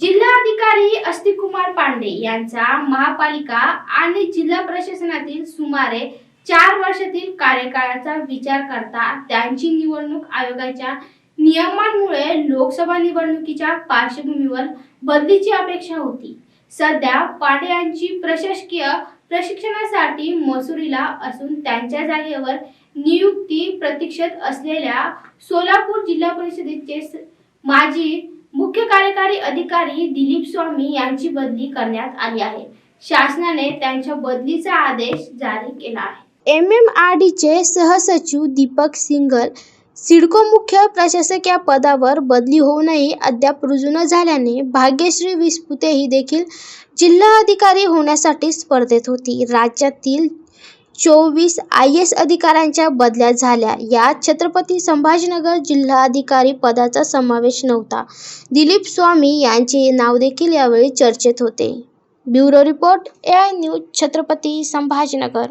जिल्हाधिकारी अस्तिकुमार पांडे यांचा महापालिका आणि जिल्हा प्रशासनातील सुमारे चार वर्षातील कार्यकाळाचा विचार करता त्यांची निवडणूक आयोगाच्या नियमांमुळे लोकसभा निवडणुकीच्या पार्श्वभूमीवर बदलीची अपेक्षा होती. सध्या पांडे यांची प्रशासकीय प्रशिक्षणासाठी मसुरीला असून त्यांच्या जागेवर नियुक्ती प्रतीक्षेत असलेल्या सोलापूर जिल्हा परिषदेचे माजी मुख्य कार्यकारी अधिकारी दिलीप स्वामी यांची बदली करण्यात आली आहे. शासनाने त्यांच्या बदलीचा आदेश जारी केला आहे. एम एम आर डीचे सहसचिव दीपक सिंगल सिडको मुख्य प्रशासक या पदावर बदली होऊनही अद्याप रुजू न झाल्याने भाग्यश्री विस्पुते ही देखील जिल्हा अधिकारी होण्यासाठी स्पर्धेत होती. राज्यातील चोवीस आय एस अधिकाऱ्यांच्या बदल्या झाल्या. यात छत्रपती संभाजीनगर जिल्हाधिकारी पदाचा समावेश नव्हता. दिलीप स्वामी यांचे नाव देखील यावेळी चर्चेत होते. Bureau report A I news Chhatrapati Sambhajinagar.